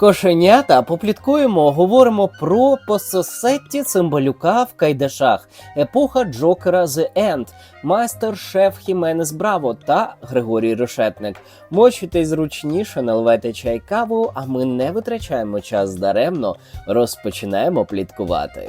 Кошенята попліткуємо, говоримо про пососетті цимбалюка в Кайдашах, епоха Джокера The End, майстер-шеф Хіменес Браво та Григорій Решетник. Мочуйтесь зручніше, наливайте чай каву, а ми не витрачаємо час даремно, розпочинаємо пліткувати.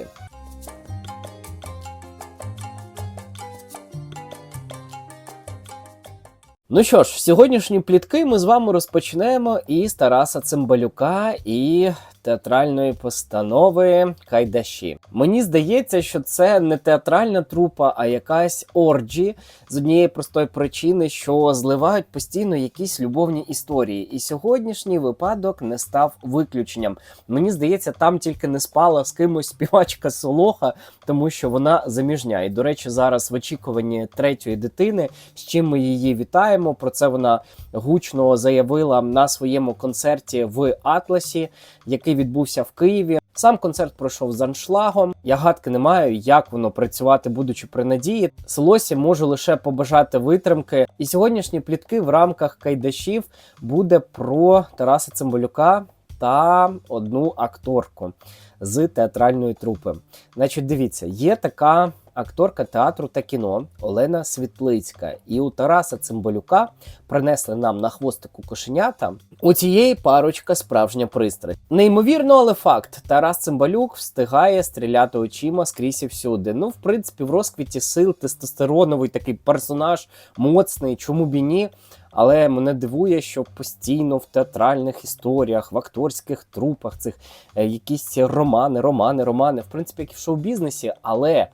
Ну що ж, сьогоднішні плітки ми з вами розпочнемо із Тараса Цимбалюка і театральної постанови Кайдаші. Мені здається, що це не театральна трупа, а якась орджі з однієї простої причини, що зливають постійно якісь любовні історії. І сьогоднішній випадок не став виключенням. Мені здається, там тільки не спала з кимось співачка Солоха, тому що вона заміжня. І до речі, зараз в очікуванні третьої дитини, з чим ми її вітаємо. Про це вона гучно заявила на своєму концерті в Атласі, який відбувся в Києві. Сам концерт пройшов з аншлагом. Я гадки не маю, як воно працювати, будучи при надії. Селосі можу лише побажати витримки. І сьогоднішні плітки в рамках кайдашів буде про Тараса Цимбалюка та одну акторку з театральної трупи. Значить, дивіться, є така акторка театру та кіно Олена Світлицька. І у Тараса Цимбалюка принесли нам на хвостику кошенята. У цієї парочка справжня пристрасть. Неймовірно, але факт: Тарас Цимбалюк встигає стріляти очима скрізь і всюди. Ну, в принципі, в розквіті сил тестостероновий такий персонаж моцний, чому б і ні. Але мене дивує, що постійно в театральних історіях, в акторських трупах цих е, якісь романи, романи, романи, в принципі, як і в шоу-бізнесі, але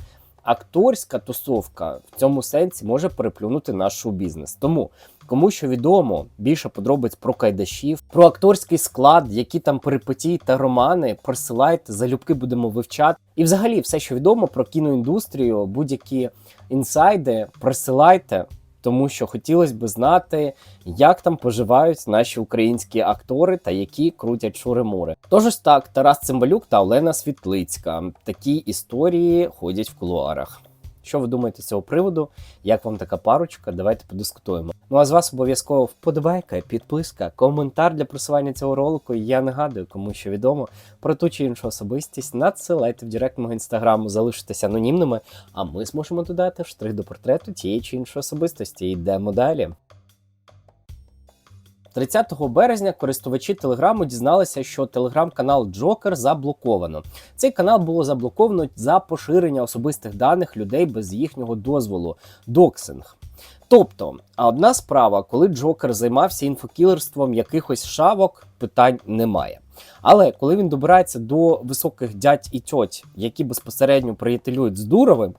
акторська тусовка в цьому сенсі може переплюнути наш шоу-бізнес. Тому кому що відомо більше подробиць про кайдашів, про акторський склад, які там перипетії та романи, присилайте, залюбки будемо вивчати. І взагалі все, що відомо про кіноіндустрію, будь-які інсайди, присилайте. Тому що хотілося б знати, як там поживають наші українські актори та які крутять шури-мури. Тож ось так, Тарас Цимбалюк та Олена Світлицька. Такі історії ходять в кулуарах. Що ви думаєте з цього приводу? Як вам така парочка? Давайте подискутуємо. Ну а з вас обов'язково вподобайка, підписка, коментар для просування цього ролику. Я нагадую, кому що відомо про ту чи іншу особистість. Надсилайте в директ мого інстаграму, залишитися анонімними, а ми зможемо додати штрих до портрету тієї чи іншої особистості. Йдемо далі. 30 березня користувачі телеграму дізналися, що телеграм-канал Джокер заблоковано. Цей канал було заблоковано за поширення особистих даних людей без їхнього дозволу. Доксинг. Тобто, а одна справа, коли Джокер займався інфокілерством якихось шавок, питань немає. Але коли він добирається до високих дядь і тьоть, які безпосередньо приятелюють з Дуровим,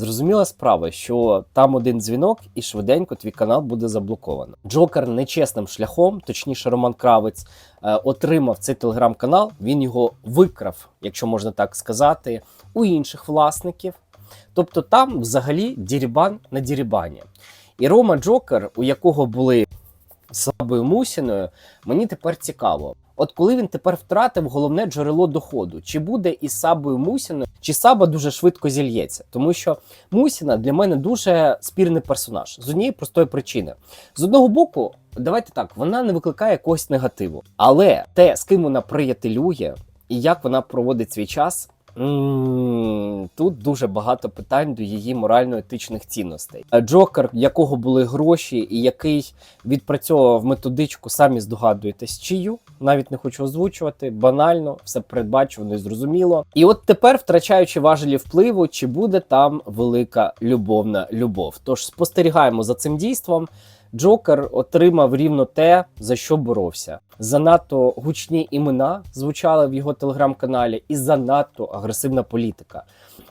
Зрозуміла справа, що там один дзвінок, і швиденько твій канал буде заблоковано. Джокер нечесним шляхом, точніше, Роман Кравець, е, отримав цей телеграм-канал. Він його викрав, якщо можна так сказати, у інших власників. Тобто там взагалі дірібан на дірібані. І Рома Джокер, у якого були слабою мусіною, мені тепер цікаво. От коли він тепер втратив головне джерело доходу, чи буде із Сабою Мусіною, чи Саба дуже швидко зільється? Тому що Мусіна для мене дуже спірний персонаж з однієї простої причини. З одного боку, давайте так, вона не викликає якогось негативу, але те, з ким вона приятелює і як вона проводить свій час. Тут дуже багато питань до її морально-етичних цінностей. Джокер, якого були гроші, і який відпрацьовував методичку, самі здогадуєтесь, чию. Навіть не хочу озвучувати. Банально, все передбачувано і зрозуміло. І от тепер, втрачаючи важелі впливу, чи буде там велика любовна любов. Тож спостерігаємо за цим дійством. Джокер отримав рівно те, за що боровся. Занадто гучні імена звучали в його телеграм-каналі, і занадто агресивна політика.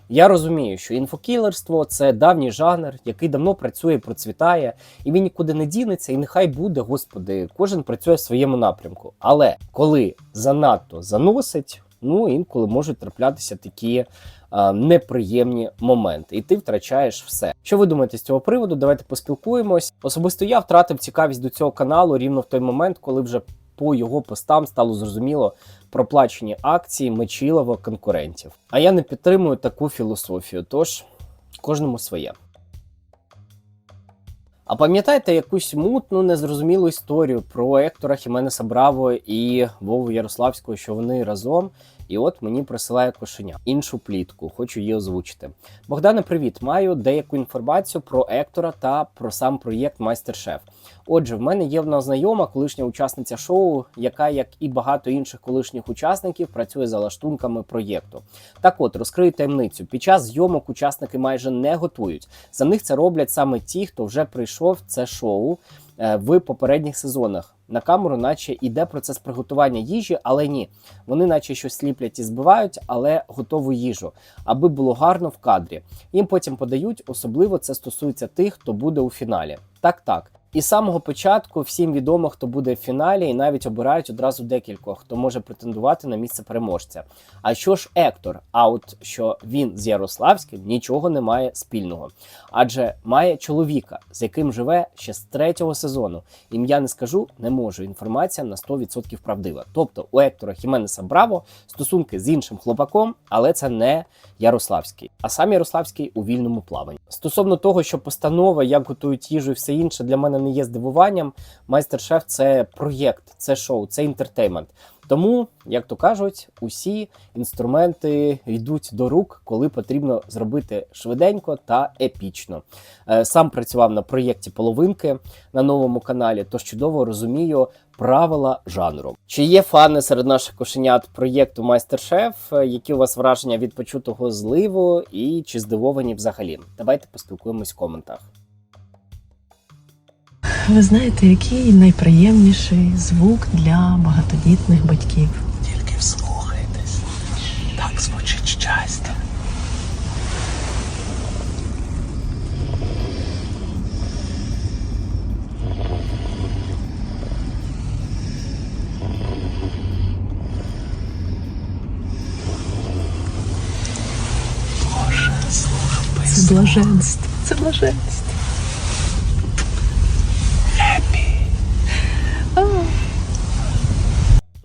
Я розумію, що інфокілерство це давній жанр, який давно працює, і процвітає, і він нікуди не дінеться, і нехай буде, господи, кожен працює в своєму напрямку. Але коли занадто заносить, ну інколи можуть траплятися такі неприємні моменти, і ти втрачаєш все. Що ви думаєте з цього приводу? Давайте поспілкуємось. Особисто я втратив цікавість до цього каналу рівно в той момент, коли вже по його постам стало зрозуміло проплачені акції Мечилова конкурентів. А я не підтримую таку філософію. Тож кожному своє. А пам'ятаєте якусь мутну, незрозумілу історію про Ектора Хіменеса Браво і Вову Ярославського, що вони разом. І от мені присилає кошеня іншу плітку, хочу її озвучити. Богдане, привіт! Маю деяку інформацію про Ектора та про сам проєкт Майстер-Шеф. Отже, в мене є одна знайома, колишня учасниця шоу, яка, як і багато інших колишніх учасників, працює за лаштунками проєкту. Так от розкрию таємницю. Під час зйомок учасники майже не готують. За них це роблять саме ті, хто вже прийшов це шоу е, в попередніх сезонах. На камеру, наче іде процес приготування їжі, але ні. Вони, наче щось сліплять і збивають, але готову їжу, аби було гарно в кадрі. Їм потім подають, особливо це стосується тих, хто буде у фіналі. Так, так. І з самого початку всім відомо, хто буде в фіналі, і навіть обирають одразу декількох, хто може претендувати на місце переможця. А що ж Ектор? А от що він з Ярославським нічого не має спільного, адже має чоловіка, з яким живе ще з третього сезону. Ім'я не скажу, не можу. Інформація на 100% правдива. Тобто у Ектора Хіменеса Браво стосунки з іншим хлопаком, але це не Ярославський, а сам Ярославський у вільному плаванні. Стосовно того, що постанова, як готують їжу і все інше, для мене не є здивуванням. Майстер-шеф це проєкт, це шоу, це інтертеймент. Тому, як то кажуть, усі інструменти йдуть до рук, коли потрібно зробити швиденько та епічно. Е, Сам працював на проєкті половинки на новому каналі, тож чудово розумію правила жанру. Чи є фани серед наших кошенят проєкту Майстер-шеф? Е, Які у вас враження від почутого зливу і чи здивовані взагалі? Давайте поспілкуємось в коментах. Ви знаєте, який найприємніший звук для багатодітних батьків? Тільки вслухайтесь. Так звучить щастя. Боже, слухай. Це блаженство. Це блаженство.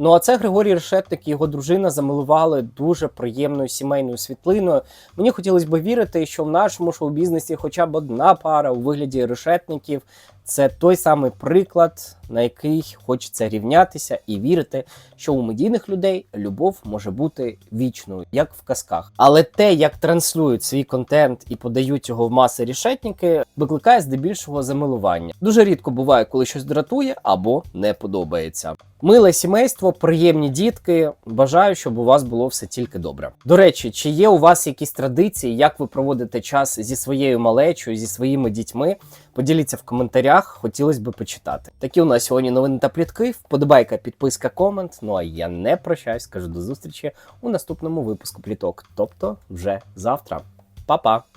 Ну а це Григорій Решетник і його дружина замилували дуже приємною сімейною світлиною. Мені хотілося б вірити, що в нашому шоу-бізнесі хоча б одна пара у вигляді решетників це той самий приклад, на який хочеться рівнятися і вірити, що у медійних людей любов може бути вічною, як в казках. Але те, як транслюють свій контент і подають його в маси рішетники, викликає здебільшого замилування. Дуже рідко буває, коли щось дратує або не подобається. Миле сімейство, приємні дітки. Бажаю, щоб у вас було все тільки добре. До речі, чи є у вас якісь традиції, як ви проводите час зі своєю малечою, зі своїми дітьми? Поділіться в коментарях, хотілося б почитати. Такі у нас сьогодні новини та плітки. Вподобайка, підписка, комент. Ну а я не прощаюсь, кажу до зустрічі у наступному випуску пліток, тобто вже завтра. Па-па!